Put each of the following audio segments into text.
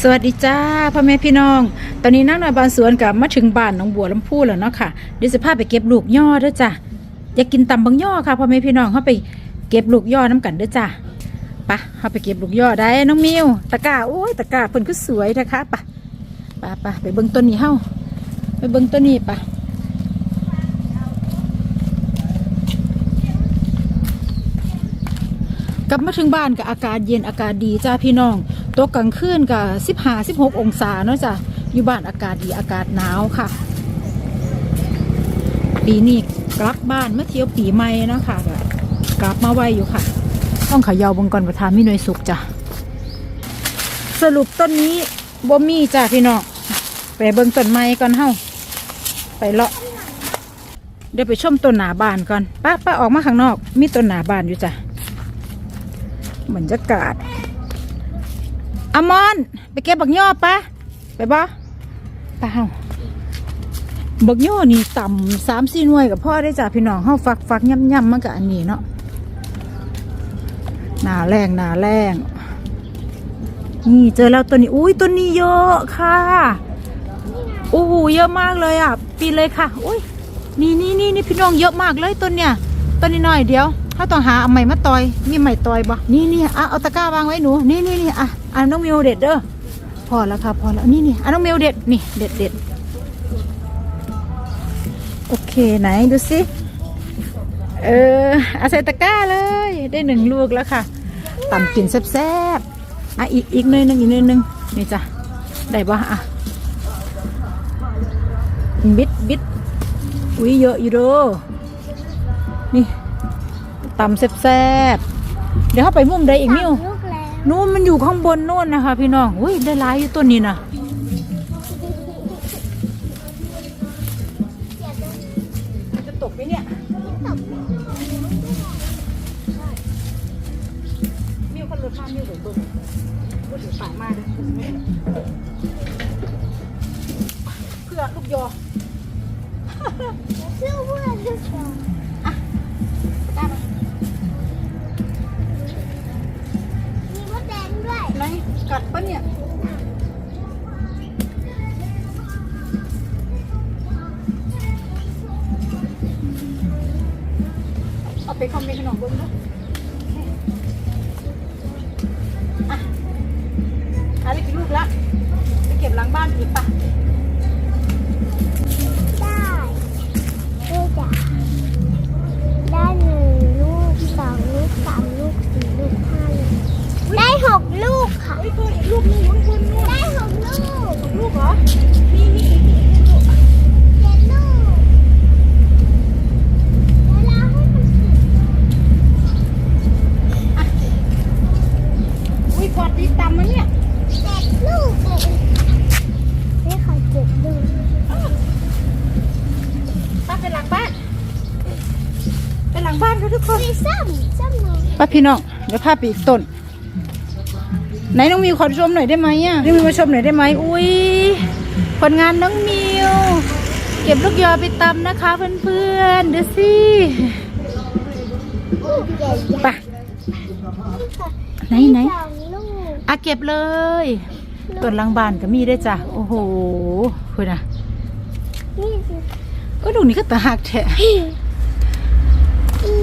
สวัสดีจ้าพ่อแม่พี่น้อง ตอนนี้นั่งหน่อยบานสวนกับมาถึงบ้านหนองบัวลำพูแล้วเนาะค่ะเดี๋ยวจะพาไปเก็บลูกย่อด้วยจ้ะอยากกินตำบังย่อค่ะพ่อแม่พี่น้องเขาไปเก็บลูกย่อน้ำกันด้วยจ้ะปะเขาไปเก็บลูกย่อได้น้องมิวตะกร้าโอ้ยตะกาเพิ่นก็สวยนะคะปะปะปะไปเบิ้งต้นนี้เฮ้าไปเบิ้งต้นนี้ปะ กลับมาถึงบ้านกับอากาศเย็นอากาศดีจ้าพี่น้องตกกลางคืนกับสิบห้าสิบหกองศาเนาะจ้ะอยู่บ้านอากาศดีอากาศหนาวค่ะ ปีนี้กลับบ้านเมื่อเที่ยวปีใหม่เนาะค่ะกลับมาไวอยู่ค่ะ ต้องขยาวบงกรประธานมิหน่วยสุขจ้ะสรุปต้นนี้บ่มีจ้ะพี่น้องไปเบิ่งต้นไม้ก่อนเฮ้าไปเลาะเดี๋ยวไปชมต้นหนาบานก่อนป้าป้าออกมาข้างนอก มีต้นหนาบานอยู่จ้ะ บรรยากาศอมอน ไปเก็บบักย่อปะไปบ่ไปเฮาบักย่อนี่ต่ำสามสี่หน่วยกับพ่อได้จ้ะพี่น้องเฮาฟักฟักย่ำย่ำมันกับอันนี้เนาะหนาแรงหนาแรงนี่เจอแล้วตัวนี้อุ้ยตัวนี้เยอะค่ะโอ้โหเยอะมากเลยอะปีเลยค่ะอุ้ยนี่นี่นี่นี่พี่น้องเยอะมากเลยต้นเนี่ยต้นนี้หน่อยเดียว ถ้าต้องหาเอาใหม่มาต่อย มีใหม่ต่อยบ่นี่นี่อะเอาตะกร้าวางไว้หนู นี่นี่นี่อะอะน้องมิวเด็ดเด้อ พอแล้วค่ะพอแล้ว นี่นี่อะน้องมิวเด็ด นี่เด็ดเด็ดโอเคไหนดูสิ เอออาใส่ตะกร้าเลย ได้หนึ่งลูกแล้วค่ะต่ำกินแซ่บๆ อะอีกอีกหน่อยหนึงอีกหน่อยหนึงนี่จ้ะ ได้ปะอะ บิดบิดอุ้ยเยอะอยู่ด้นี่ ต่ำแซ่บๆเดี๋ยวเข้าไปมุมใดอีกมิวลูกแล้วนู่นมันอยู่ข้างบนนู่นนะคะ พี่น้องอุ้ยได้หลายอยู่ต้นนี้นะจะตกไหมเนี่ยมิวคนรถมามิวเดี๋ยวตัวรถถือฝายมาเลยเพื่อลูกยอ ชื่อว่า ปะเนี่ยเอาไปคอมเมนต์ขนมบิ้งนะอะหาได้กี่ลูกละไปเก็บหลังบ้านอีกปะ นกันทุกคนมีซ้ำซ้ำหน่อยป้าพี่น้องเดี๋ยวพาไปอีกต้น ไหนน้องมิวขอชมหน่อยได้ไหมอะน้องมิวมาชมหน่อยได้ไหมอุ้ยผลงานน้องมิว เก็บลูกยอไปตำนะคะเพื่อนๆดูสิลูกใหญ่ไปไหนไหนสองลูกอะเก็บเลยต้นหลังบ้านก็มีได้วยจ้ะโอ้โหคุณอะนี่สิก็ดูนี่ก็ตาหักแท้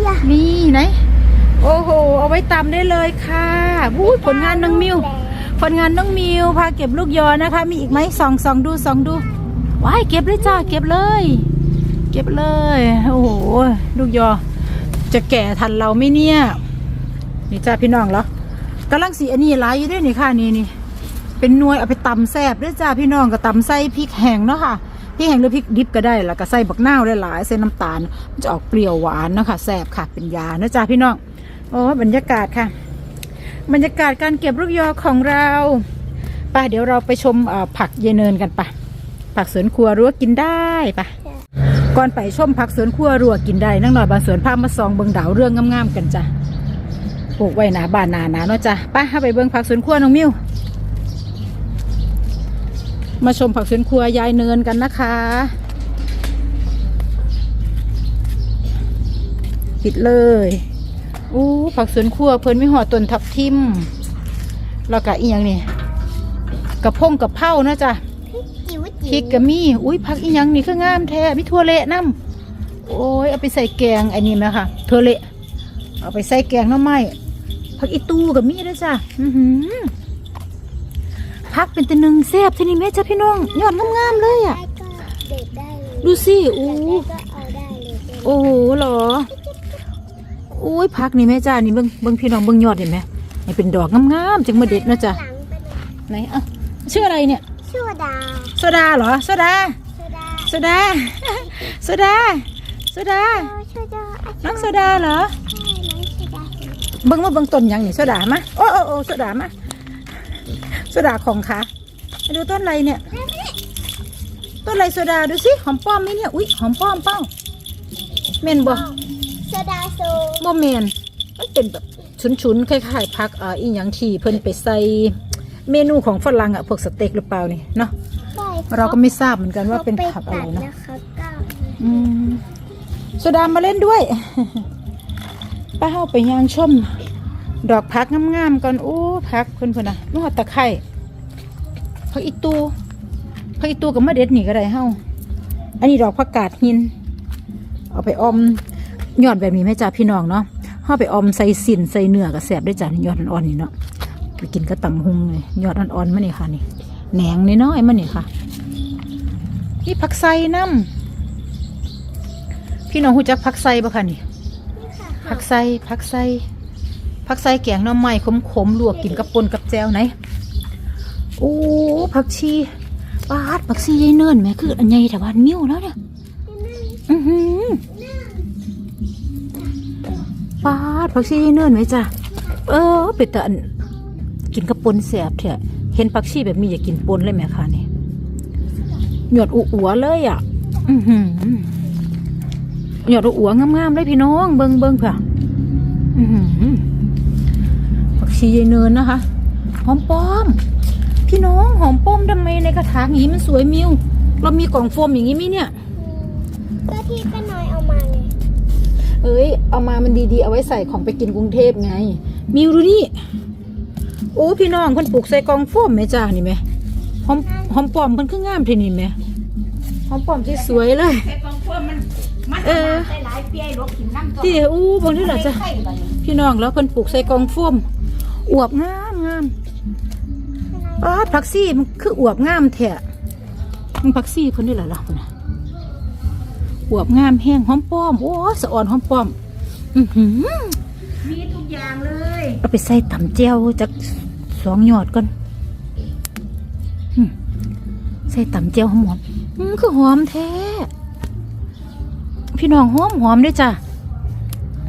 อีอะนี่ไหน โอ้โห เอาไว้ตำได้เลยค่ะวู้ยผลงานน้องมิว ผลงานน้องมิว พาเก็บลูกยอนะคะ มีอีกไหมส่องส่องดูส่องดู ว้าย เก็บเลยจ้า เก็บเลย เก็บเลย โอ้โห ลูกยอ จะแก่ทันเราไหมเนี่ย นี่จ้าพี่น้องเหรอกำลังสีอันนี้หลายอยู่ด้วยนี่ค่ะนี่นี่เป็นหน่วยเอาไปตำแซบด้วยจ้าพี่น้องก็ตำใส่พริกแห้งเนาะค่ะ พริกแห้งหรือพริกดิบก็ได้แล้วก็ใส่บักนาวได้หลายใส่น้ำตาลมันจะออกเปรี้ยวหวานนะค่ะแซบค่ะเป็นยานะจ้าพี่น้องโอ้บรรยากาศค่ะ บรรยากาศการเก็บลูกยอของเราไป่ะเดี๋ยวเราไปชมผักเยเนินกันป่ะผักสวนครัวรั้วกินได้ป่ะก่อนไปชมผักสวนครัวรั้วกินได้นั่งหน่อยบางสวนพามาซองเบิงดาวเรื่องงามๆกันจ้ะปลูกไว้หนาบ้านนานาเนาะจ้ะไป้าไปเบิงผักสวนครัวน้องมิว มาชมผักสวนครัวยายเนินกันนะคะปิดเลยอู้ผักสวนครัวเพิ่นมีหอต้นทับทิม แล้วก็อีกอย่างนี่กระพงกระเพรานะจ๊ะพริกจิ๋วพจิ๋วริกกะมี่อุ้ยผักอีหยังนี่คืองามแท้มีทั่วเละน้ำโอ้ยเอาไปใส่แกงไอ้นี่ไหมคะทั่วเละเอาไปใส่แกงหน้ำไม้ผักอีตูกับมีด้วยจ้ะอือหือ ผักเป็นแต่หนึ่งแซ่บทีนี้แม่จ้ะพี่น้องยอดงามๆเลยอะได้ก็เด็ดได้เลยดูสิอู้ อยากได้ก็เอาได้เลยเด็ดโอ้โหเหรออุ้ยผักนี่แม่จ้า นี่เบิ่งเบิ่งพี่น้องเบิ่งยอดเห็นไหมนี่เป็นดอกงามๆจังมาเด็ดนะจ๊ะหลังไปเลยไหนอะชื่ออะไรเนี่ย ชื่อว่าดาโซดาเหรอ โซดา ชื่อดาโซดา โซดา โซดาเออชื่อดาอะน้องโซดาเหรอ ใช่น้องชื่อดาเบิ่งมาเบิ่งต้นหยังนี่โซดามาโอ้โอ้โอ้โซดามา โซดาของขามาดูต้นอะไรเนี่ย ต้นอะไรโซดาดูสิหอมป้อมไหมเนี่ย อุ๊ยหอมป้อมเป้าเมนบ่โซดาโซบ่เมนมันเป็นแบบชุนๆคล้ายๆผักอ่าอีหยังที่เพิ่นไปใส่เมนูของฝรั่งอะพวกสเต็กหรือเปล่านี่เนาะใช่เราก็ไม่ทราบเหมือนกันว่าเป็นผักอะไรเนาเนาะเขาก็อืมโซดามาเล่นด้วยป้าเฮาไปย่างชม ดอกพักงามๆก่อนโอ้พักเพิ่นเพิ่นน่ะนวดตะไคร้ผักอีตูผักอีตูกับมะเด็ดนี่ก็ได้เฮาอันนี้ดอกผักกาดหิน เอาไปออมยอดแบบนี้แม่จ้าพี่น้องเนาะเฮาไปออมใส่สินใส่เนื้อกับแสบด้วยจ้านี่ยอดอ่อนๆนี่เนาะไปกินกระตำหุงเลยยอดอ่อนๆมันนี่ค่ะนี่แหนงนี่เนาะไอ้มันนี่ค่ะนี่ผักไซน้ำพี่น้องหูจักผักไซบ่คะนี่นี่ค่ะผักไซผักไซ ผักไซแกงหน้ำไม้ขมๆลวกกินกับปนกับแจวไหนโอ้ผักชีปาดผักชียายเนินแหม่คืออันใหญ่แต่ว่านมิ้วแล้วเนี่ยอือหือปาดผักชียายเนินไหมจ้ะเออเป็นแต่อันกินกับปนแสบเถอะเห็นผักชีแบบนี้อยากกินปนเลยไหมคะนี่หยดอุ๋วๆเลยอะ อือหือหยดอัวงามๆเลยพี่น้องเบิงเบิงเผื่ออื้อหือ ชียายเนินนะคะ หอมป้อม พี่น้องหอมป้อมทำไมในกระถางอย่างนี้มันสวยมิว เรามีกล่องโฟมอย่างนี้ไหมเนี่ย ก็ที่ป้าน้อยเอามาไงเอ้ย เอามามันดีๆ เอาไว้ใส่ของไปกินกรุงเทพไง มิวดูนี่ โอ้พี่น้องเพิ่นปลูกใส่กล่องโฟมไหมจ้านี่ไหมหอมหอมป้อมเพิ่นคืองามเท่นี่ไหมหอมป้อมที่สวยเลยไอ้กองพวกมันมันเออได้หลายเปียลกกินน้ำตัวที่อู้บางทีเราจะไข่บัดนี้พี่น้องแล้วเพิ่นปลูกใส่กองฟ้ม อวบงามงามปาดผักซี่มันคืออวบงามแท้มันผักซี่เพิ่นได้หลายล่ะพุ่นน่ะอวบงามแห้งหอมป้อมโอ้ยสะอ่อนหอมป้อม อือหือมีทุกอย่างเลยเอาไปใส่ตำเจียวจากสองหยอดก่อนอืมใส่ตำเจียวหอมๆอืมคือหอมแท้ พี่น้องหอมหอมเด้วยจ้ะ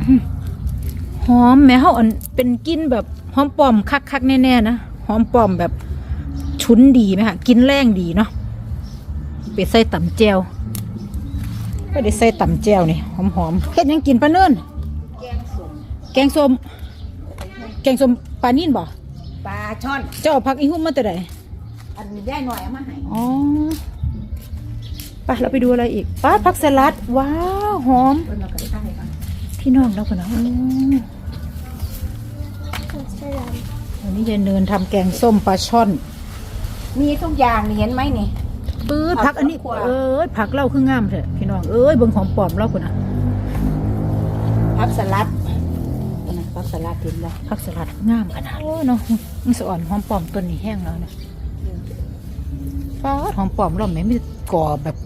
อืมหอมแม้เฮาอันเป็นกลินแบบ หอมปลอมคักๆแน่ๆนะหอมปลอมแบบชุนดีไหมคะกินแรงดีเนาะไปใส่ตำเจียวก็ได้ใส่ตำเจียวนี่หอมๆเฮ็ดหยังกินปะเนิ่นแกงส้มแกงส้มแกงส้มปลานิ่นบ่ปลาช่อนเจ้าเอาผักอีหุ่มมาแต่ไหนอันย่ายหน่อยเอามาให้อ๋อไปเราไปดูอะไรอีกป้าดผักสลัด ว้าว หอมเพิ่นเอากระไข่มาพี่น้องเราคนนะ นนี้ยายเนินทำแกงส้มปลาช่อนมีทุกอย่างนี่เห็นไหมนี่ ปื๊ดผักผักอันนี้ครอบครัว เอ้ยผักเล่าคืองามเถอะพี่น้องเอ้ยเบิ่งหอมปลอมเล่าคนนะผักสลัดอันนั้นผักสลัดเห็นบ่ผักสลัดงามขนาดโอ้ยเนาะมันสะอ่อนหอมปลอมต้นนี้แห้งแล้วเนี่ยป้าดหอมปลอมเราไม่มีก่อแบบ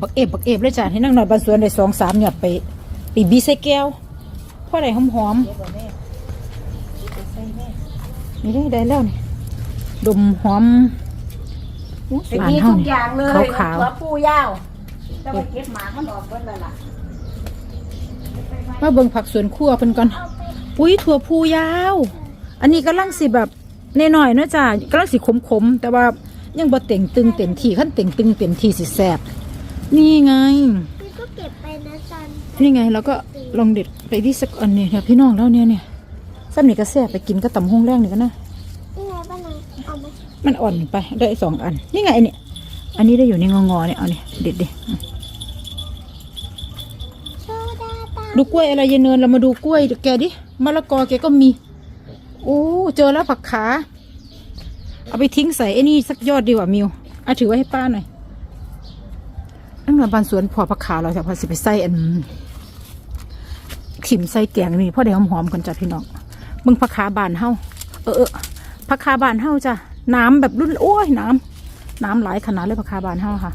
บักเอฟบักเอฟเลยจ้ะให้นั่งหน่อยบานสวนได้สองสามหยอดไปไปบีใส่แก้วเพราะอะไรหอมหอม เดี๋ยวบ่แม่ไปใส่แม่ๆ นี่ได้ได้แล้วนี่ดมหอมอู้แต่หวานมีเท่าทุกนี่อย่างเลยขาวๆหัวปูยาวแต่ว่าเก็บหมากมันออกเบิดแล้วล่ะมาเบิ่งผักสวนครัวเพิ่นก่อนอุ้ยถั่วพูยาว อันนี้กำลังสิแบบนหน่อยๆเนอะจ้ะกำลังสิขมๆแต่ว่ายังบ่เต่งตึงเต็มที่ขั้นเต่งตึงเต็มที่สิแซ่บนี่ไงพี่ก็เก็บไปนะจันนี่ไงแล้วก็ลองเด็ดไปที่สักอันเนี่ยเนี่ยพี่น้องแล้วเนี่ยเนี่ย ซ้ำนี่ก็แซ่บไปกินก็ตำห้องแรกนี่ก็นะนี่ไงป้าน้อยเอามามันอ่อนไปได้สองอัน นี่ไงอันนี้อันนี้ได้อยู่ในงองอๆเนี่ยเอาเนี่ยเด็ดดิโซดาตาดูกล้วยอะไรเยายเนินเรามาดูกล้วยแกดิมะละกอแกก็มีโอ้เจอแล้วผักขาเอาไปทิ้งใส่ไอ้นี่สักยอดดีกว่ามิวเอาถือไว้ให้ป้าหน่อยอันนั้นบานสวนพอผักขาเราจะพอสิไปใส่อันขิมใส่แกงนี่พ่อเดี๋ยวหอมๆกันจ้ะพี่น้อง มึงผักขาบานเฮาเออเออผักขาบานเฮาจ้ะน้ำแบบรุ่นโอ้ยน้ำน้ำหลายขนาดเลยผักขาบานเฮาค่ะ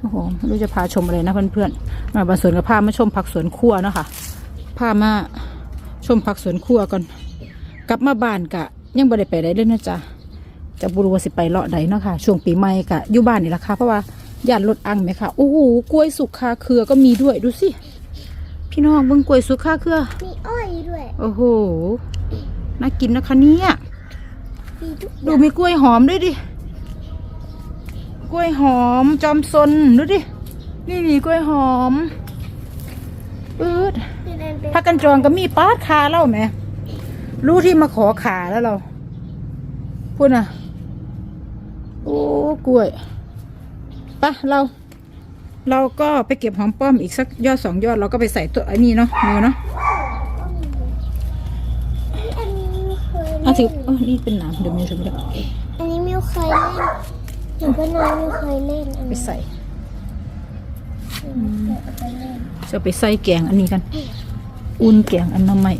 โอ้โหไม่รู้จะพาชมอะไรนะเพื่อนๆมาบานสวนกับพามาชมผักสวนครัวเนาะค่ะพามาชมผักสวนครัวก่อนกลับมาบ้านกะ ยังบ่ได้ไปได้เลยนะจ๊ะจะบุรุว่สิไปเลาะใดเนาะค่ะ ช่วงปีใหม่กะอยู่บ้านนี่แหละค่ะเพราะว่าญาติรถอังไหมค่ะโอ้โหกล้วยสุกคาเครือก็มีด้วยดูสิ พี่น้องเบิ่งกล้วยสุกคาเครือ มีอ้อยด้วย โอ้โห น่ากินนะคะเนี่ยมีทุกอดูย่างมีกล้วยหอมด้วยดิ กล้วยหอมจอมซนดูดิ นี่มีกล้วยหอมอืดที่เดินไปพักกันจองก็มีป้าดคาแล้วไหม รู้ที่มาขอขาแล้วเรา พูดนะโอ้กล้วยปะเรา เราก็ไปเก็บหอมป้อมอีกสักยอดสองยอดเราก็ไปใส่ตัวไอ้นี่เนาะมือเนาะอันนี้มิวเคยอะเล่ถือนเออนี่เป็นหนามเดี๋ยวมิวถือไม่ได้อันนี้มิวเคยเล่นหนูก็น้อยมิวเคยเล่นอันไปนี้ใส่เอาไปเล่นจะไปใส่แกงอันนี้กัน อุ่นแกงอันน้ำใหม่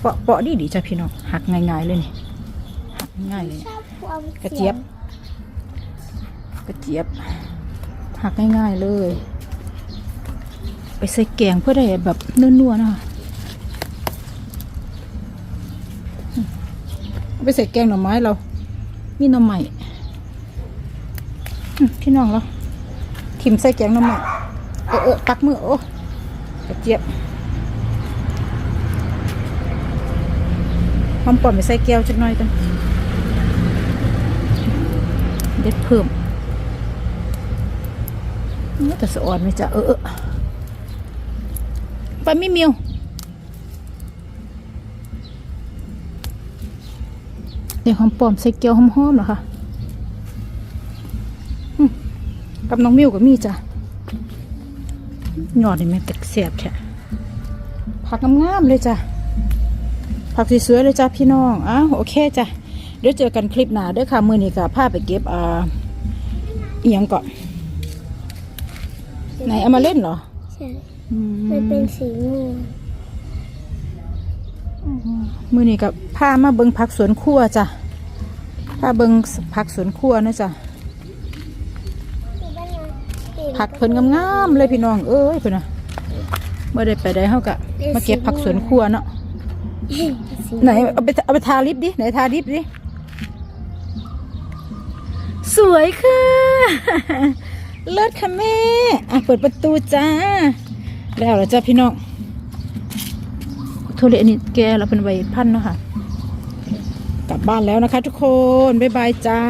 เปาะเปาะดีดีๆจ้ะพี่น้องหักง่ายๆเลยนี่หักง่ายๆเลยชอบความกระเจี๊ยบ กระเจี๊ยบ หักง่ายๆเลย ไปใส่แกงเพื่อได้แบบนัวๆนะคะไปใส่แกงหน่อไม้เรา นี่หน่อไม้พี่น้องเราทิมใส่แกงหน่อไม้เออเออตักมือโอ้กระเจี๊ยบหอมปอมไปใส่แก้วจักหน่อยกันเด็ดเพิ่ม แต่สะอ่อนไหมจ๊ะเออไปไม่มิวเดี๋ยวหอมปลอมใส่เกลียวหอมๆเหรอคะกับน้องมิวกับมีจ้ะหยอดนี่แม่งแตกเสียบแท้ผักงามๆเลยจ้ะผักสวยๆเลยจ้ะพี่น้องอ้าวโอเคจ้ะเดี๋ยวเจอกันคลิปหน้าเด้อค่ะ มือนี้ก็พาไปเก็บอ่าอียงก่อน ไหนเอามาเล่นเหรอใช่อืมมันเป็นสีม่วงมือนี้ก็พามาเบิงผักสวนครัวจ้ะพาเบิงผักสวนครัวนะจ้ะผักเพิ่นงามๆเลยพี่น้องเอ้ยเพิ่นน่ะเมื่อได้ไปได้เฮากะมาเก็บผักสวนครัวเนาะสีไหนเอาไปเอาไปทาลิปดิไหนทาลิปดิสวยค่ะ เลิศค่ะแม่อะเปิดประตูจ้า แล้วแล้วจ้าพี่น้องโทรเรียนนี่แกเราเป็นใบพันธุ์เนาะค่ะ กลับบ้านแล้วนะคะทุกคน บ๊ายบายจ้า